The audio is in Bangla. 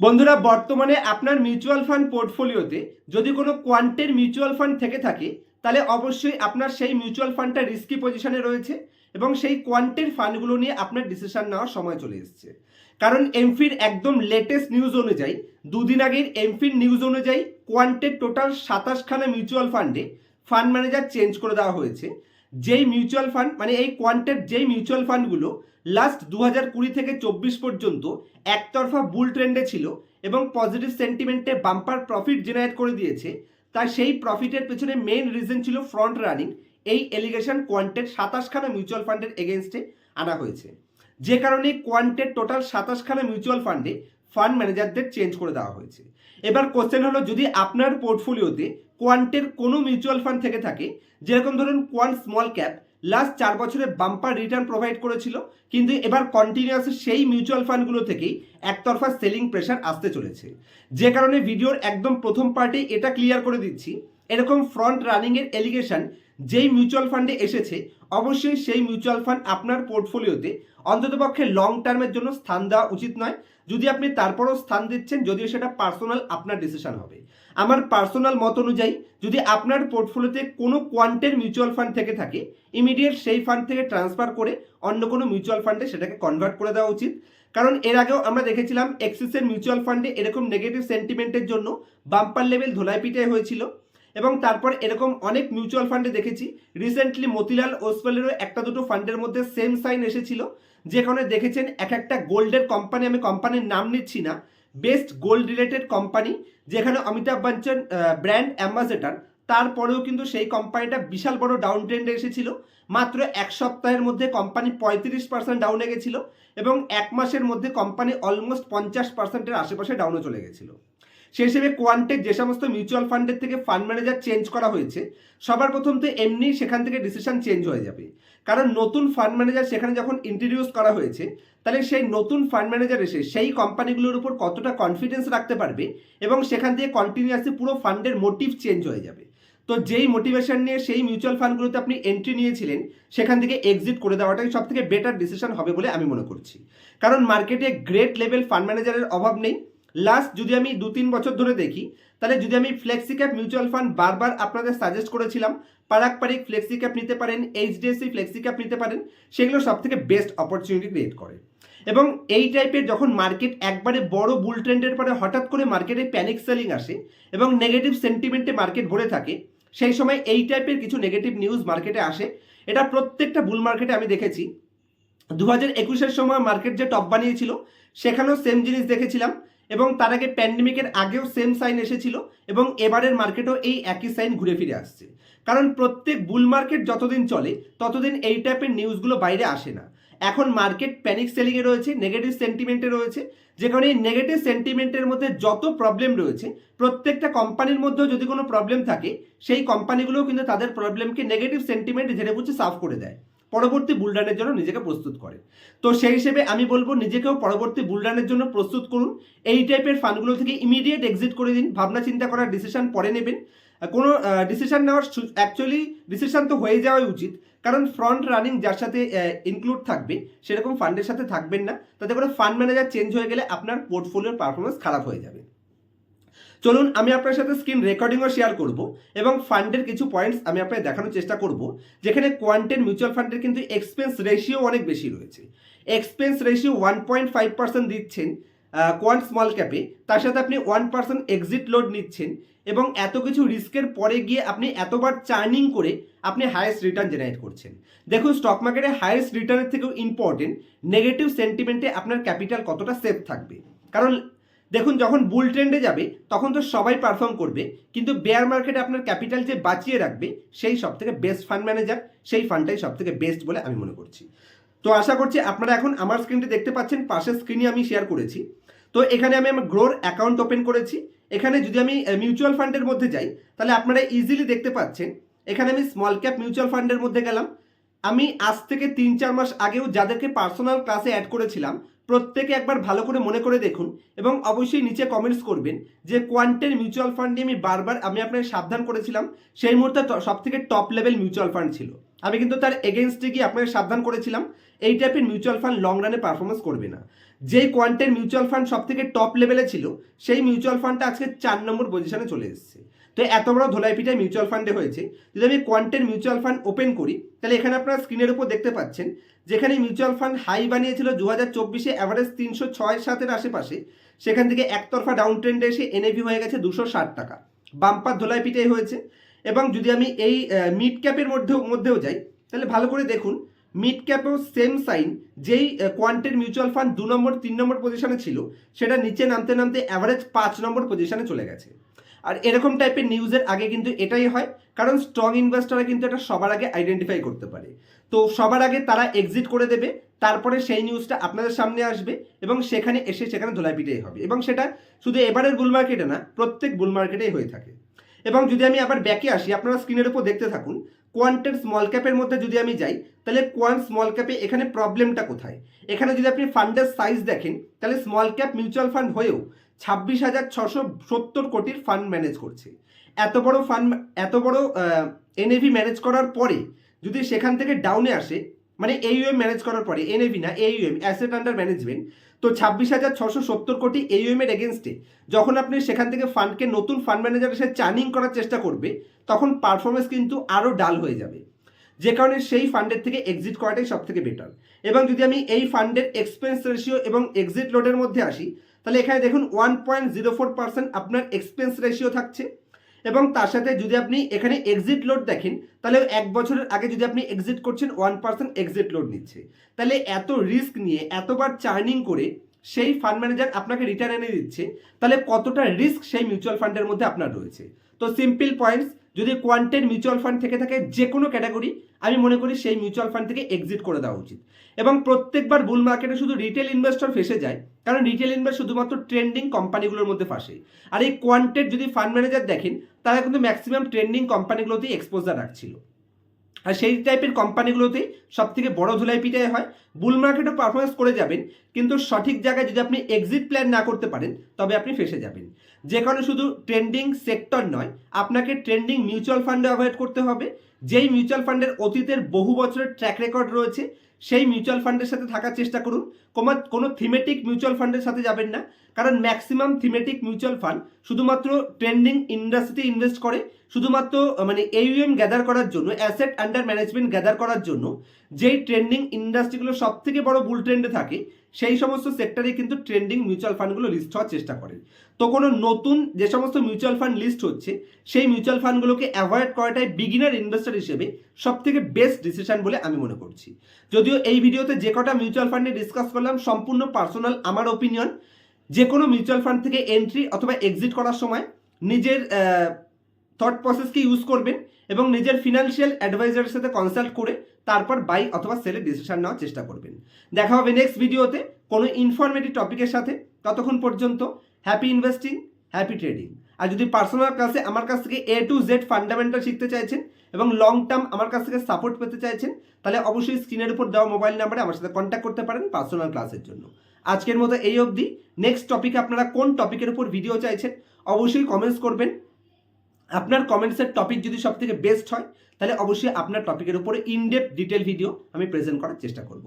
বন্ধুরা, বর্তমানে আপনার মিউচুয়াল ফান্ড পোর্টফোলিওতে যদি কোনো কোয়ান্টের মিউচুয়াল ফান্ড থেকে থাকে, তাহলে অবশ্যই আপনার সেই মিউচুয়াল ফান্ডটা রিস্কি পজিশনে রয়েছে এবং সেই কোয়ান্টের ফান্ডগুলো নিয়ে আপনার ডিসিশন নেওয়ার সময় চলে এসেছে। কারণ এমফির একদম লেটেস্ট নিউজ অনুযায়ী, দুদিন আগের এমফির নিউজ অনুযায়ী কোয়ান্টের টোটাল সাতাশখানা মিউচুয়াল ফান্ডে ফান্ড ম্যানেজার চেঞ্জ করে দেওয়া হয়েছে। যেই মিউচুয়াল ফান্ড মানে এই কোয়ান্টের যেই মিউচুয়াল ফান্ডগুলো লাস্ট দু হাজার কুড়ি থেকে চব্বিশ পর্যন্ত একতরফা বুল ট্রেন্ডে ছিল এবং পজিটিভ সেন্টিমেন্টে বাম্পার প্রফিট জেনারেট করে দিয়েছে তার সেই প্রফিটের পেছনে মেইন রিজন ছিল ফ্রন্ট রানিং এই এলিগেশন কোয়ান্টের সাতাশখানা মিউচুয়াল ফান্ডের এগেনস্টে আনা হয়েছে। যে কারণে কোয়ান্টের টোটাল সাতাশখানা মিউচুয়াল ফান্ডে ফান্ড ম্যানেজারদের চেঞ্জ করে দেওয়া হয়েছে। এবার কোশ্চেন হলো, যদি আপনার পোর্টফোলিওতে কোয়ান্টের কোনো মিউচুয়াল ফান্ড থেকে থাকে, যেরকম ধরুন কোয়ান্ট স্মল ক্যাপ লাস্ট চার বছরে বাম্পার রিটার্ন প্রোভাইড করেছিল, কিন্তু এবার কন্টিনিউয়াস সেই মিউচুয়াল ফান্ডগুলো থেকেই একতরফা সেলিং প্রেশার আসতে চলেছে। যে কারণে ভিডিওর একদম প্রথম পার্টে এটা ক্লিয়ার করে দিচ্ছি, এরকম ফ্রন্ট রানিংয়ের এলিগেশন যেই মিউচুয়াল ফান্ডে এসেছে, অবশ্যই সেই মিউচুয়াল ফান্ড আপনার পোর্টফোলিওতে অন্ততপক্ষে লং টার্মের জন্য স্থান দেওয়া উচিত নয়। যদি আপনি তারপরও স্থান দিচ্ছেন, যদিও সেটা পার্সোনাল আপনার ডিসিশন হবে। আমার পার্সোনাল মত অনুযায়ী, যদি আপনার পোর্টফোলিওতে কোনো কোয়ান্টের মিউচুয়াল ফান্ড থেকে থাকে ইমিডিয়েট সেই ফান্ড থেকে ট্রান্সফার করে অন্য কোনো মিউচুয়াল ফান্ডে সেটাকে কনভার্ট করে দেওয়া উচিত। কারণ এর আগেও আমরা দেখেছিলাম এক্সিসের মিউচুয়াল ফান্ডে এরকম নেগেটিভ সেন্টিমেন্টের জন্য বাম্পার লেভেল ধোলাই পিটাই হয়েছিল। এবং তারপর এরকম অনেক মিউচুয়াল ফান্ডে দেখেছি। রিসেন্টলি মতিলাল ওসওয়ালেরও একটা দুটো ফান্ডের মধ্যে সেম সাইন এসেছিল যেখানে দেখেছেন এক একটা গোল্ডের কোম্পানি আমি কোম্পানির নাম নিচ্ছি না বেস্ট গোল্ড রিলেটেড কোম্পানি যেখানে অমিতাভ বচ্চন ব্র্যান্ড অ্যাম্বাসেডার তারপরেও কিন্তু সেই কোম্পানিটা বিশাল বড় ডাউন ট্রেন্ডে এসেছিল। মাত্র এক সপ্তাহের মধ্যে কোম্পানি পঁয়ত্রিশ পার্সেন্ট ডাউনে গেছিল এবং এক মাসের মধ্যে কোম্পানি অলমোস্ট পঞ্চাশ পার্সেন্টের আশেপাশে ডাউনে চলে গেছিল। সেই হিসেবে কোয়ান্টেক যে সমস্ত মিউচুয়াল ফান্ডের থেকে ফান্ড ম্যানেজার চেঞ্জ করা হয়েছে, সবার প্রথম তো এমনি সেখান থেকে ডিসিশন চেঞ্জ হয়ে যাবে। কারণ নতুন ফান্ড ম্যানেজার সেখানে যখন ইন্ট্রোডিউস করা হয়েছে, তাহলে সেই নতুন ফান্ড ম্যানেজার এসে সেই কোম্পানিগুলোর উপর কতটা কনফিডেন্স রাখতে পারবে এবং সেখান থেকে কন্টিনিউয়াসলি পুরো ফান্ডের মোটিভ চেঞ্জ হয়ে যাবে। তো যেই মোটিভেশন নিয়ে সেই মিউচুয়াল ফান্ডগুলোতে আপনি এন্ট্রি নিয়েছিলেন, সেখান থেকে এক্সিট করে দেওয়াটাই সব থেকে বেটার ডিসিশন হবে বলে আমি মনে করছি। কারণ মার্কেটে গ্রেট লেভেল ফান্ড ম্যানেজারের অভাব নেই। লাস্ট যদি আমি দু তিন বছর ধরে দেখি, তাহলে যদি আমি ফ্লেক্সি ক্যাপ মিউচুয়াল ফান্ড বারবার আপনাদের সাজেস্ট করেছিলাম পারাক পারিক ফ্লেক্সি ক্যাপ নিতে পারেন এইচডিএফসি ফ্লেক্সি ক্যাপ নিতে পারেন, সেগুলো সব থেকে বেস্ট অপরচুনিটি ক্রিয়েট করে। এবং এই টাইপের যখন মার্কেট একবারে বড় বুল ট্রেন্ডের পরে হঠাৎ করে মার্কেটে প্যানিক সেলিং আসে এবং নেগেটিভ সেন্টিমেন্টে মার্কেট ভরে থাকে, সেই সময় এই টাইপের কিছু নেগেটিভ নিউজ মার্কেটে আসে। এটা প্রত্যেকটা বুল মার্কেটে আমি দেখেছি। দু হাজার একুশের সময় মার্কেট যে টপ বানিয়েছিল, সেখানেও সেম জিনিস দেখেছিলাম। এবং তার আগে প্যান্ডেমিকের আগেও সেম সাইন এসেছিল এবং এবারের মার্কেটও এই একই সাইন ঘুরে ফিরে আসছে। কারণ প্রত্যেক বুল মার্কেট যতদিন চলে, ততদিন এই টাইপের নিউজগুলো বাইরে আসে না। এখন মার্কেট প্যানিক সেলিংয়ে রয়েছে নেগেটিভ সেন্টিমেন্টে রয়েছে যেখানে এই নেগেটিভ সেন্টিমেন্টের মধ্যে যত প্রবলেম রয়েছে, প্রত্যেকটা কোম্পানির মধ্যেও যদি কোনো প্রবলেম থাকে, সেই কোম্পানিগুলোও কিন্তু তাদের প্রবলেমকে নেগেটিভ সেন্টিমেন্ট ঝেড়ে বুঝে সাফ করে দেয়। পরবর্তী বুলডানের জন্য নিজেকে প্রস্তুত করে। তো সেই হিসেবে আমি বলব, নিজেকেও পরবর্তী বুলডানের জন্য প্রস্তুত করুন। এই টাইপের ফান্ডগুলো থেকে ইমিডিয়েট এক্সিট করে দিন। ভাবনা চিন্তা করার ডিসিশন পরে নেবেন। কোনো ডিসিশন নেওয়ার অ্যাকচুয়ালি ডিসিশন তো হয়ে যাওয়াই উচিত। কারণ ফ্রন্ট রানিং যার সাথে ইনক্লুড থাকবে, সেরকম ফান্ডের সাথে থাকবেন না। তাতে করে ফান্ড ম্যানেজার চেঞ্জ হয়ে গেলে আপনার পোর্টফোলিওর পারফরমেন্স খারাপ হয়ে যাবে। চলুন আমি আপনার সাথে স্ক্রিন রেকর্ডিংও শেয়ার করব এবং ফান্ডের কিছু পয়েন্টস আমি আপনাকে দেখানোর চেষ্টা করব, যেখানে কোয়ান্টেন মিউচুয়াল ফান্ডের কিন্তু এক্সপেন্স রেশিও অনেক বেশি রয়েছে। Expense ratio one point five percent দিচ্ছেন কোয়ান্ট স্মল ক্যাপে তার সাথে আপনি ওয়ান পার্সেন্ট এক্সিট লোড নিচ্ছেন এবং এত কিছু রিস্কের পরে গিয়ে আপনি এতবার চার্নিং করে আপনি হায়েস্ট রিটার্ন জেনারেট করছেন। দেখুন স্টক মার্কেটে হায়েস্ট রিটার্নের থেকেও ইম্পর্টেন্ট নেগেটিভ সেন্টিমেন্টে আপনার ক্যাপিটাল কতটা সেফ থাকবে। কারণ দেখুন, যখন বুল ট্রেন্ডে যাবে, তখন তো সবাই পারফর্ম করবে, কিন্তু বেয়ার মার্কেটে আপনার ক্যাপিটাল যে বাঁচিয়ে রাখবে, সেই সব থেকে বেস্ট ফান্ড ম্যানেজার সেই ফান্ডটাই সব থেকে বেস্ট বলে আমি মনে করছি। তো আশা করছি আপনারা এখন আমার স্ক্রিনটি দেখতে পাচ্ছেন, পাশের স্ক্রিনে আমি শেয়ার করেছি। তো এখানে আমি আমার গ্রোর অ্যাকাউন্ট ওপেন করেছি। এখানে যদি আমি মিউচুয়াল ফান্ডের মধ্যে যাই, তাহলে আপনারা ইজিলি দেখতে পাচ্ছেন, এখানে আমি স্মল ক্যাপ মিউচুয়াল ফান্ডের মধ্যে গেলাম। আমি আজ থেকে তিন চার মাস আগেও যাদেরকে পার্সোনাল ক্লাসে অ্যাড করেছিলাম প্রত্যেকে একবার ভালো করে মনে করে দেখুন এবং অবশ্যই নিচে কমেন্টস করবেন যে কোয়ান্টের মিউচুয়াল ফান্ড আমি বারবার আমি আপনাকে সাবধান করেছিলাম, সেই মুহূর্তে সব থেকে টপ লেভেল মিউচুয়াল ফান্ড ছিল। আমি কিন্তু তার এগেনস্টে গিয়ে আপনাকে সাবধান করেছিলাম, এই টাইপের মিউচুয়াল ফান্ড লং রানে পারফরমেন্স করবে না। যেই কোয়ান্টের মিউচুয়াল ফান্ড সব থেকে টপ লেভেলে ছিল, সেই মিউচুয়াল ফান্ডটা আজকে চার নম্বর পজিশনে চলে এসেছে। তো এত বড় ধোলাইপিটায় মিউচুয়াল ফান্ডে হয়েছে। যদি আমি কোয়ান্টের মিউচুয়াল ফান্ড ওপেন করি, তাহলে এখানে আপনারা স্ক্রিনের উপর দেখতে পাচ্ছেন, যেখানে মিউচুয়াল ফান্ড হাই বানিয়েছিল দু হাজার চব্বিশে অ্যাভারেজ তিনশো ছয় সাতের আশেপাশে, সেখান থেকে একতরফা ডাউন ট্রেন্ডে এসে এনএভি হয়ে গেছে দুশো ষাট টাকা। বাম্পার ধোলাইপিটাই হয়েছে। এবং যদি আমি এই মিড ক্যাপের মধ্যেও মধ্যেও যাই, তাহলে ভালো করে দেখুন মিড ক্যাপেও সেম সাইন যেই কোয়ান্টের মিউচুয়াল ফান্ড দু নম্বর, তিন নম্বর পজিশনে ছিল, সেটা নিচে নামতে নামতে অ্যাভারেজ পাঁচ নম্বর পজিশনে চলে গেছে। আর এরকম টাইপের নিউজের আগে কিন্তু এটাই হয়, কারণ স্ট্রং ইনভেস্টররা কিন্তু এটা সবার আগে আইডেন্টিফাই করতে পারে। তো সবার আগে তারা এক্সিট করে দেবে, তারপরে সেই নিউজটা আপনাদের সামনে আসবে এবং সেখানে এসে সেখানে ধোলাপিটাই হবে। এবং সেটা শুধু এবারের বুল মার্কেটে না, প্রত্যেক বুল মার্কেটেই হয়ে থাকে। এবং যদি আমি আবার ব্যাকে আসি, আপনারা স্ক্রিনের উপর দেখতে থাকুন কোয়ান্টের স্মল ক্যাপের মধ্যে যদি আমি যাই, তাহলে কোয়ান্ট স্মল ক্যাপে এখানে প্রবলেমটা কোথায়? এখানে যদি আপনি ফান্ডের সাইজ দেখেন, তাহলে স্মল ক্যাপ মিউচুয়াল ফান্ড হয়েও ছাব্বিশ হাজার ছশো সত্তর কোটির ফান্ড ম্যানেজ করছে। এত বড় ফান্ড এত বড় এনএভি ম্যানেজ করার পরে যদি সেখান থেকে ডাউনে আসে মানে এইউএম ম্যানেজ করার পরে এনএভি না এইউএম অ্যাসেট আন্ডার ম্যানেজমেন্ট তো ছাব্বিশ হাজার ছশো সত্তর কোটি এইউএম এর এগেনস্টে যখন আপনি সেখান থেকে ফান্ডকে নতুন ফান্ড ম্যানেজার এসে চার্নিং করার চেষ্টা করবে, তখন পারফরমেন্স কিন্তু আরও ডাল হয়ে যাবে। যে কারণে সেই ফান্ডের থেকে এক্সিট করাটাই সব থেকে বেটার এবং যদি আমি এই ফান্ডের এক্সপেন্স রেশিও এবং এক্সিট লোডের মধ্যে আসি তাহলে এখানে দেখুন one point zero four percent আপনার এক্সপেন্স রেশিও থাকছে। এবং তার সাথে যদি আপনি এখানে এক্সিট লোড দেখেন, তাহলে এক বছরের আগে যদি আপনি এক্সিট করছেন ওয়ান পার্সেন্ট এক্সিট লোড নিচ্ছে। তাহলে এত রিস্ক নিয়ে, এতবার চার্নিং করে সেই ফান্ড ম্যানেজার আপনাকে রিটার্ন এনে দিচ্ছে, তাহলে কতটা রিস্ক সেই মিউচুয়াল ফান্ডের মধ্যে আপনার রয়েছে? তো সিম্পল পয়েন্টস যদি কোয়ান্টেড মিউচুয়াল ফান্ড থেকে থাকে যে কোনো ক্যাটাগরি আমি মনে করি সেই মিউচুয়াল ফান্ড থেকে এক্সিট করে দেওয়া উচিত। এবং প্রত্যেকবার বুল মার্কেটে শুধু রিটেল ইনভেস্টর ফেসে যায়, কারণ রিটেল ইনভেস্ট শুধুমাত্র ট্রেন্ডিং কোম্পানিগুলোর মধ্যে ফাঁসে। আর এই কোয়ান্টেড যদি ফান্ড ম্যানেজার দেখেন, তারা কিন্তু ম্যাক্সিমাম ট্রেন্ডিং কোম্পানিগুলোতেই এক্সপোজার রাখছিল। আর সেই টাইপের কোম্পানিগুলোতেই সব থেকে বড় ধুলাই পিটাই হয় বুল মার্কেটও পারফরমেন্স করে যাবেন কিন্তু সঠিক জায়গায় যদি আপনি এক্সিট প্ল্যান না করতে পারেন, তবে আপনি ফেসে যাবেন। যে কারণে শুধু ট্রেন্ডিং সেক্টর নয়, আপনাকে ট্রেন্ডিং মিউচুয়াল ফান্ডে অ্যাভয়েড করতে হবে। যেই মিউচুয়াল ফান্ডের অতীতের বহু বছরের ট্র্যাক রেকর্ড রয়েছে, সেই মিউচুয়াল ফান্ডের সাথে থাকার চেষ্টা করুন। কোনো থিমেটিক মিউচুয়াল ফান্ডের সাথে যাবেন না, কারণ ম্যাক্সিমাম থিমেটিক মিউচুয়াল ফান্ড শুধুমাত্র ট্রেন্ডিং ইন্ডাস্ট্রিতে ইনভেস্ট করে, শুধুমাত্র মানে এইউএম গ্যাদার করার জন্য অ্যাসেট আন্ডার ম্যানেজমেন্ট গ্যাদার করার জন্য, যেই ট্রেন্ডিং ইন্ডাস্ট্রিগুলো সব থেকে বড় বুল ট্রেন্ডে থাকে সেই সমস্ত সেক্টরে কিন্তু ট্রেন্ডিং মিউচুয়াল ফান্ডগুলো লিস্ট হওয়ার চেষ্টা করেন তো কোনো নতুন যে সমস্ত মিউচুয়াল ফান্ড লিস্ট হচ্ছে, সেই মিউচুয়াল ফান্ডগুলোকে অ্যাভয়েড করাটাই বিগিনার ইনভেস্টর হিসেবে সব থেকে বেস্ট ডিসিশন বলে আমি মনে করছি। যদিও এই ভিডিওতে যে কটা মিউচুয়াল ফান্ডে ডিসকাস করলাম, সম্পূর্ণ পার্সোনাল আমার ওপিনিয়ন যে কোনো মিউচুয়াল ফান্ড থেকে এন্ট্রি অথবা এক্সিট করার সময় নিজের থট প্রসেসকে ইউজ করবেন এবং নিজের ফিনান্সিয়াল অ্যাডভাইজারের সাথে কনসাল্ট করে তারপর বাই অথবা সেলের ডিসিশন নেওয়ার চেষ্টা করবেন। দেখা হবে নেক্সট ভিডিওতে কোনো ইনফরমেটিভ টপিকের সাথে। ততক্ষণ পর্যন্ত হ্যাপি ইনভেস্টিং হ্যাপি ট্রেডিং আর যদি পার্সোনাল ক্লাসে আমার কাছ থেকে এ টু জেড ফান্ডামেন্টাল শিখতে চাইছেন এবং লং টার্ম আমার কাছ থেকে সাপোর্ট পেতে চাইছেন, তাহলে অবশ্যই স্ক্রিনের উপর দেওয়া মোবাইল নাম্বারে আমার সাথে কন্ট্যাক্ট করতে পারেন পার্সোনাল ক্লাসের জন্য। আজকের মতো এই অবধি। নেক্সট টপিকে আপনারা কোন টপিকের উপর ভিডিও চাইছেন, অবশ্যই কমেন্টস করবেন। আপনার কমেন্টসের টপিক যদি সব থেকে বেস্ট হয় তাহলে অবশ্যই আপনার টপিকের উপরে ইনডেপ ডিটেল ভিডিও আমি প্রেজেন্ট করার চেষ্টা করব।